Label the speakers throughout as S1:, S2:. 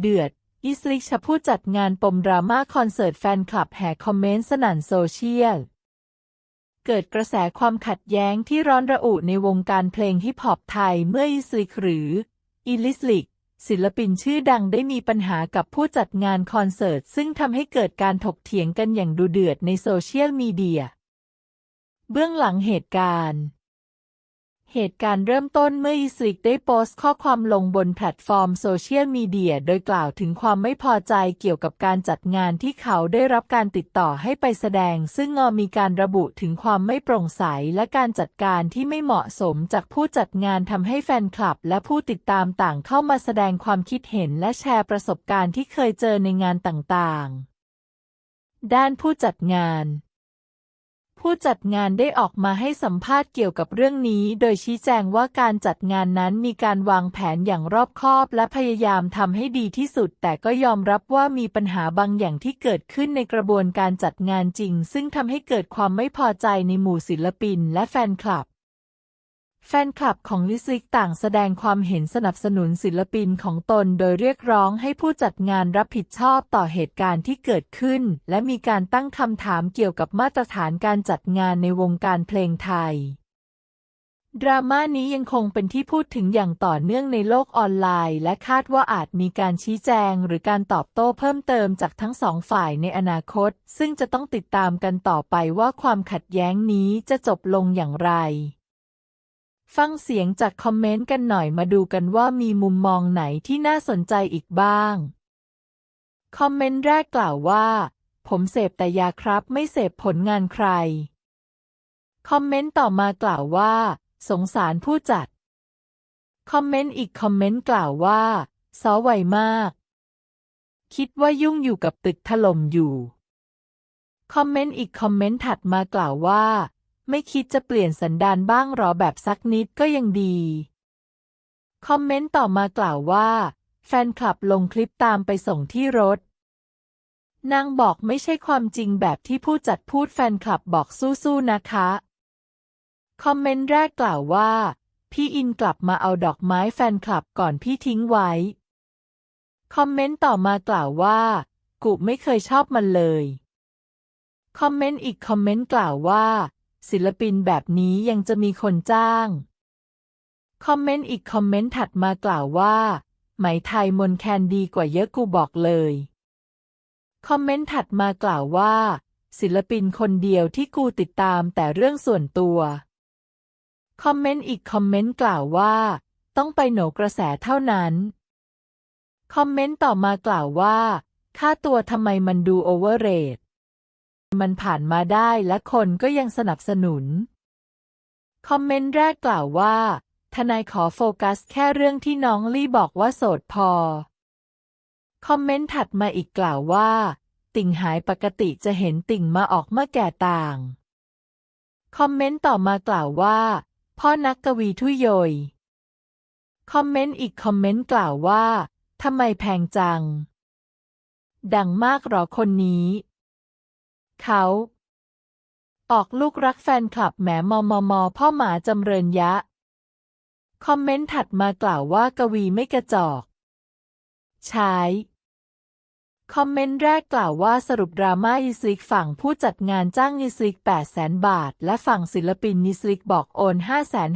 S1: เดือด อิสลิกชผู้จัดงานปมดราม่าคอนเสิร์ตแฟนคลับแห่คอมเมนต์สนั่นโซเชียล เกิดกระแสความขัดแย้งที่ร้อนระอุในวงการเพลงฮิปฮอปไทยเมื่ออิสลิหรืออิลิสลิกศิลปินชื่อดังได้มีปัญหากับผู้จัดงานคอนเสิร์ต ซึ่งทำให้เกิดการถกเถียงกันอย่างดุเดือดในโซเชียลมีเดีย เบื้องหลังเหตุการณ์ เหตุการณ์เริ่มต้นเมื่ออิสลิกได้โพสต์ข้อความลงบนแพลตฟอร์มโซเชียลมีเดีย โดยกล่าวถึงความไม่พอใจเกี่ยวกับการจัดงานที่เขาได้รับการติดต่อให้ไปแสดง ซึ่งงอมีการระบุถึงความไม่โปร่งใสและการจัดการที่ไม่เหมาะสมจากผู้จัดงานทำให้แฟนคลับ และผู้ติดตามต่างเข้ามาแสดงความคิดเห็นและแชร์ประสบการณ์ที่เคยเจอในงานต่างๆ ด้านผู้จัดงาน ผู้จัดงานได้ออกมาให้สัมภาษณ์เกี่ยวกับเรื่องนี้ โดยชี้แจงว่าการจัดงานนั้นมีการวางแผนอย่างรอบคอบ และพยายามทำให้ดีที่สุด แต่ก็ยอมรับว่ามีปัญหาบางอย่างที่เกิดขึ้นในกระบวนการจัดงานจริง ซึ่งทำให้เกิดความไม่พอใจในหมู่ศิลปินและแฟนคลับ แฟนคลับของลิซิกต่างแสดงความเห็นสนับสนุนศิลปินของตนโดยเรียกร้องให้ผู้จัดงานรับผิดชอบต่อเหตุการณ์ที่เกิดขึ้น และมีการตั้งคำถามเกี่ยวกับมาตรฐานการจัดงานในวงการเพลงไทย ดราม่านี้ยังคงเป็นที่พูดถึงอย่างต่อเนื่องในโลกออนไลน์ และคาดว่าอาจมีการชี้แจงหรือการตอบโต้เพิ่มเติมจากทั้งสองฝ่ายในอนาคต ซึ่งจะต้องติดตามกันต่อไปว่าความขัดแย้งนี้จะจบลงอย่างไร ฟังเสียงจากคอมเมนต์กันหน่อยมาดูกันว่ามีมุมมองไหนที่น่าสนใจอีกบ้าง คอมเมนต์แรกกล่าวว่า ผมเสพแต่ยาครับไม่เสพผลงานใคร คอมเมนต์ต่อมากล่าวว่า สงสารผู้จัด คอมเมนต์อีกคอมเมนต์กล่าวว่าซอไวมาก คิดว่ายุ่งอยู่กับตึกถล่มอยู่ คอมเมนต์อีกคอมเมนต์ถัดมากล่าวว่า ไม่คิดจะเปลี่ยนสันดานบ้างหรอแบบสักนิดก็ยังดี คอมเมนต์ต่อมากล่าวว่า แฟนคลับลงคลิปตามไปส่งที่รถ นางบอกไม่ใช่ความจริงแบบที่ผู้จัดพูดแฟนคลับบอกสู้ๆนะคะ คอมเมนต์แรกกล่าวว่า พี่อินกลับมาเอาดอกไม้แฟนคลับก่อนพี่ทิ้งไว้ คอมเมนต์ต่อมากล่าวว่า กูไม่เคยชอบมันเลย คอมเมนต์อีกคอมเมนต์กล่าวว่า ศิลปินแบบนี้ยังจะมีคนจ้าง คอมเมนต์อีกคอมเมนต์ถัดมากล่าวว่า ไหมไทยมนแคนดีกว่าเยอะกูบอกเลย คอมเมนต์ถัดมากล่าวว่า ศิลปินคนเดียวที่กูติดตามแต่เรื่องส่วนตัว คอมเมนต์อีกคอมเมนต์กล่าวว่า ต้องไปโหนกระแสเท่านั้น คอมเมนต์ต่อมากล่าวว่า ค่าตัวทำไมมันดูโอเวอร์เรท มันผ่านมาได้และคนก็ยังสนับสนุน คอมเมนต์แรกกล่าวว่า ทนายขอโฟกัสแค่เรื่องที่น้องลี่บอกว่าโสดพอ คอมเมนต์ถัดมาอีกกล่าวว่า ติ่งหายปกติจะเห็นติ่งมาออกเมื่อแก่ต่าง คอมเมนต์ต่อมากล่าวว่า พ่อนักกวีทุยโยยคอมเมนต์อีกคอมเมนต์กล่าวว่าทำไมแพงจัง ดังมากหรอคนนี้ เขา ออกลูกรักแฟนคลับแหมมมมพ่อหมาจำเริญยะ คอมเมนต์ถัดมากล่าวว่ากวีไม่กระจอกใช้ คอมเมนต์แรกกล่าวว่าสรุปดราม่ายิสลิกฝั่งผู้จัดงานจ้างยิสลิก8 0 0 0 0บาท และฝั่งศิลปินยิสลิกบอกโอน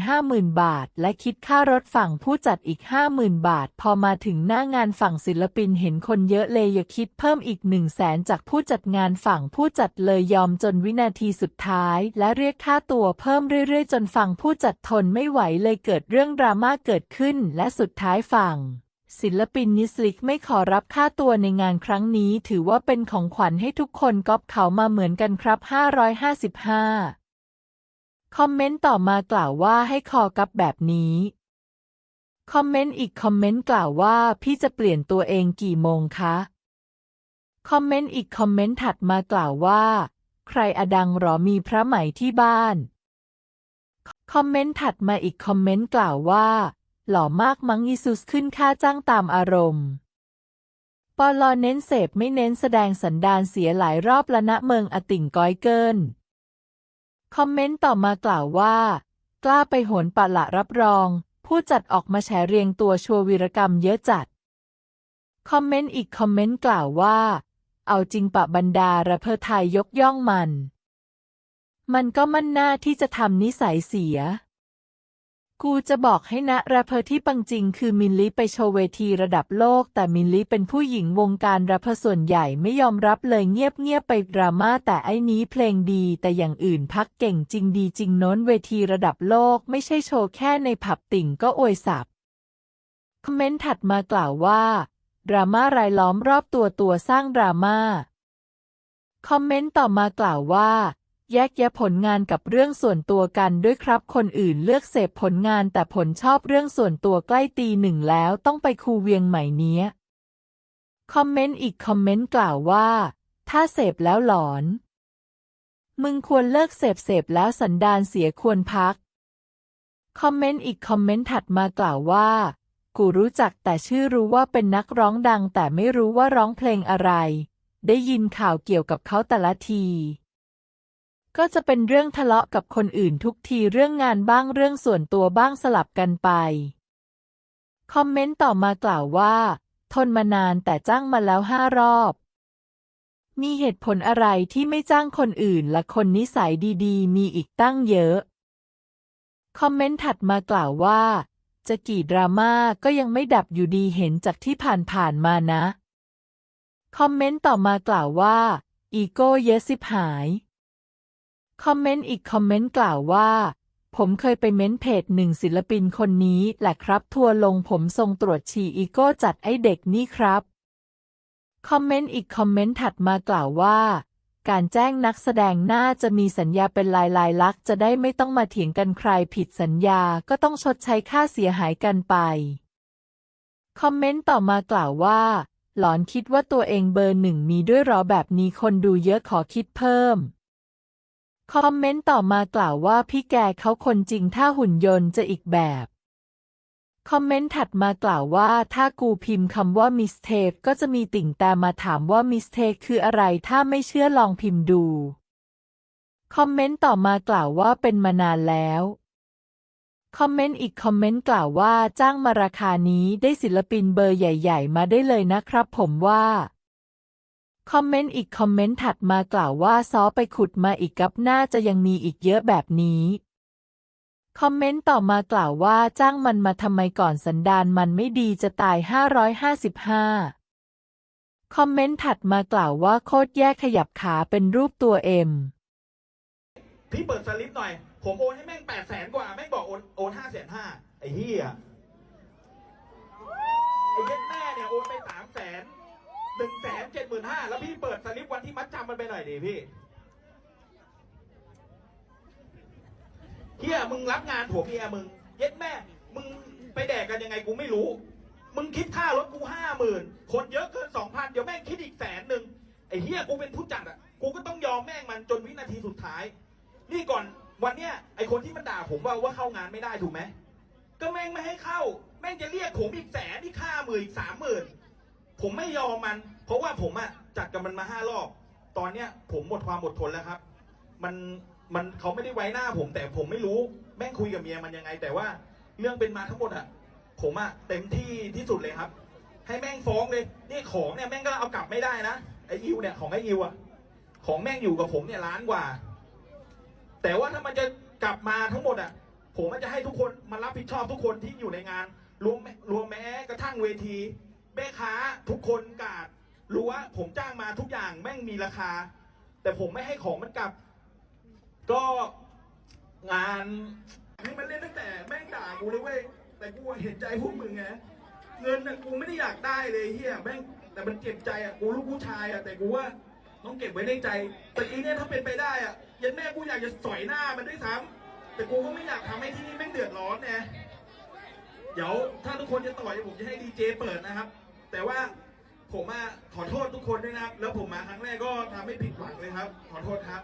S1: 550,000 บาท และคิดค่ารถฝั่งผู้จัดอีก 50,000 บาท พอมาถึงหน้างานฝั่งศิลปินเห็นคนเยอะเลยอยากคิดเพิ่มอีก 1 0 0 0 0แสนจากผู้จัดงานฝั่งผู้จัดเลยยอมจนวินาทีสุดท้าย และเรียกค่าตัวเพิ่มเรื่อยๆ จนฝั่งผู้จัดทนไม่ไหวเลยเกิดเรื่องดราม่าเกิดขึ้น และสุดท้ายฝั่ง ศิลปินนิสลิกไม่ขอรับค่าตัวในงานครั้งนี้ ถือว่าเป็นของขวัญให้ทุกคนก๊อปเขามาเหมือนกันครับ 555 คอมเมนต์ต่อมากล่าวว่าให้คอกับแบบนี้ คอมเมนต์อีกคอมเมนต์กล่าวว่าพี่จะเปลี่ยนตัวเองกี่โมงคะ คอมเมนต์อีกคอมเมนต์ถัดมากล่าวว่า ใครอดังหรอมีพระไหมที่บ้าน คอมเมนต์ถัดมาอีกคอมเมนต์กล่าวว่า หล่อมากมั้งอีซุสขึ้นค่าจ้างตามอารมณ์ปอลอเน้นเสพไม่เน้นแสดงสันดานเสียหลายรอบละนะเมืองอติ่งก้อยเกิน คอมเมนต์ต่อมากล่าวว่า กล้าไปโหนปะละรับรอง ผู้จัดออกมาแฉเรียงตัวชัววีรกรรมเยอะจัด คอมเมนต์อีกคอมเมนต์กล่าวว่า เอาจริงปะบรรดารปเปอไทยยกย่องมัน มันก็มั่นหน้าที่จะทำนิสัยเสีย กูจะบอกให้นะแรปเปอร์ที่ปังจริงคือมินลิไปโชว์เวทีระดับโลก แต่มินลิเป็นผู้หญิงวงการแรปเปอร์ส่วนใหญ่ไม่ยอมรับเลยเงียบๆไปดราม่าแต่ไอ้นี้เพลงดีแต่อย่างอื่นพักเก่งจริงดีจริงโน้นเวทีระดับโลกไม่ใช่โชว์แค่ในผับติ่งก็อวยสับคอมเมนต์ถัดมากล่าวว่า ดราม่ารายล้อมรอบตัวตัวสร้างดราม่าคอมเมนต์ต่อมากล่าวว่า แยกแยะผลงานกับเรื่องส่วนตัวกันด้วยครับ คนอื่นเลือกเสพผลงานแต่ผลชอบเรื่องส่วนตัวใกล้ตีหนึ่งแล้วต้องไปคูเวียงใหม่เนี้ย คอมเมนต์อีกคอมเมนต์กล่าวว่า ถ้าเสพแล้วหลอน มึงควรเลิกเสพเสพแล้วสันดานเสียควรพัก คอมเมนต์อีกคอมเมนต์ถัดมากล่าวว่า กูรู้จักแต่ชื่อรู้ว่าเป็นนักร้องดังแต่ไม่รู้ว่าร้องเพลงอะไร ได้ยินข่าวเกี่ยวกับเขาแต่ละที ก็จะเป็นเรื่องทะเลาะกับคนอื่นทุกทีเรื่องงานบ้างเรื่องส่วนตัวบ้างสลับกันไป คอมเมนต์ต่อมากล่าวว่า ทนมานานแต่จ้างมาแล้วห้ารอบ มีเหตุผลอะไรที่ไม่จ้างคนอื่นและคนนิสัยดีๆ มีอีกตั้งเยอะ คอมเมนต์ถัดมากล่าวว่า จะกี่ดราม่าก็ยังไม่ดับอยู่ดีเห็นจากที่ผ่านๆมานะ คอมเมนต์ต่อมากล่าวว่า อีโก้เยสิบหาย คอมเมนต์อีกคอมเมนต์กล่าวว่า ผมเคยไปเม้นเพจหนึ่งศิลปินคนนี้แหละครับ ทัวร์ลงผมทรงตรวจฉี่อีโก้จัดไอเด็กนี่ครับ คอมเมนต์อีกคอมเมนต์ถัดมากล่าวว่าการแจ้งนักแสดงน่าจะมีสัญญาเป็นลายลายลักษณ์จะได้ไม่ต้องมาเถียงกันใครผิดสัญญาก็ต้องชดใช้ค่าเสียหายกันไป คอมเมนต์ต่อมากล่าวว่า หลอนคิดว่าตัวเองเบอร์หนึ่งมีด้วยหรอแบบนี้คนดูเยอะขอคิดเพิ่ม คอมเมนต์ต่อมากล่าวว่าพี่แกเขาคนจริงถ้าหุ่นยนต์จะอีกแบบ คอมเมนต์ถัดมากล่าวว่าถ้ากูพิมพ์คำว่า mistake ก็จะมีติ่งแต่มาถามว่า mistake คืออะไรถ้าไม่เชื่อลองพิมพ์ดู คอมเมนต์ต่อมากล่าวว่าเป็นมานานแล้วคอมเมนต์อีกคอมเมนต์กล่าวว่าจ้างมาราคานี้ได้ศิลปินเบอร์ใหญ่ ๆ มาได้เลยนะครับผมว่า คอมเมนต์อีกคอมเมนต์ถัดมากล่าวว่าซอไปขุดมาอีกกับน่าจะยังมีอีกเยอะแบบนี้ คอมเมนต์ต่อมากล่าวว่าจ้างมันมาทำไมก่อนสันดานมันไม่ดีจะตาย 555 คอมเมนต์ถัดมากล่าวว่าโคตรแย่ขยับขาเป็นรูปตัวเอ็ม
S2: พี่เปิดสลิปหน่อย ผมโอนให้แม่งแปดแสนกว่า แม่งบอกโอนโอนห้าแสนห้าไอ้เหี้ยไอ้เย็ดแม่เนี่ยโอนไปสามแสน หนึ่งแสนเจ็ดหมื่นห้าแล้วพี่เปิดสลิปวันที่มัดจำมันไปหน่อยดิพี่เฮียมึงรับงานผัวเมียมึง เย็ดแม่ มึงไปแดกกันยังไงกูไม่รู้ มึงคิดค่ารถกูห้าหมื่นคนเยอะเกินสองพันเดี๋ยวแม่งคิดอีกแสนหนึ่งไอ้เฮียกูเป็นผู้จัดอะ กูก็ต้องยอมแม่งมันจนวินาทีสุดท้าย นี่ก่อนวันเนี้ยไอคนที่มันด่าผมว่าว่าเข้างานไม่ได้ถูกไหมก็แม่งไม่ให้เข้า แม่งจะเรียกผมอีกแสนที่ค่าหมื่นอีกสามหมื่น ผมไม่ยอมมัน เพราะว่าผมอะจัดกับมันมาห้ารอบ ตอนเนี้ยผมหมดความอดทนแล้วครับ มันมันเขาไม่ได้ไว้หน้าผม แต่ผมไม่รู้แม่งคุยกับเมียมันยังไง แต่ว่าเรื่องเป็นมาทั้งหมดอะผมอะเต็มที่ที่สุดเลยครับ ให้แม่งฟ้องเลยนี่ของเนี่ยแม่งก็เอากลับไม่ได้นะไออิวเนี่ยของไออิวอะของแม่งอยู่กับผมเนี่ยล้านกว่า แต่ว่าถ้ามันจะกลับมาทั้งหมดอะผมมันจะให้ทุกคนมารับผิดชอบทุกคนที่อยู่ในงานรวมรวมแม้กระทั่งเวที แม่ค้าทุกคนกาดรู้ว่าผมจ้างมาทุกอย่างแม่งมีราคา แต่ผมไม่ให้ของมันกลับ ก็งานให้มันเล่นตั้งแต่แม่งด่ากูเลยเว้ยแต่กูเห็นใจพวกมึงไงเงินน่ะกูไม่ได้อยากได้เลยเฮียแม่งแต่มันเจ็บใจอะกูลูกผู้ชายอะแต่กูว่าต้องเก็บไว้ในใจแต่ทีเนี้ยถ้าเป็นไปได้อะยันแม่กูอยากจะสอยหน้ามันด้วยซ้ำแต่กูก็ไม่อยากทำให้ที่นี่แม่งเดือดร้อนไงเดี๋ยวถ้าทุกคนจะต่อยผมจะให้ดีเจเปิดนะครับ แต่ว่าผมอะขอโทษทุกคนด้วยนะครับ แล้วผมมาครั้งแรกก็ทำให้ผิดหวังเลยครับ ขอโทษครับ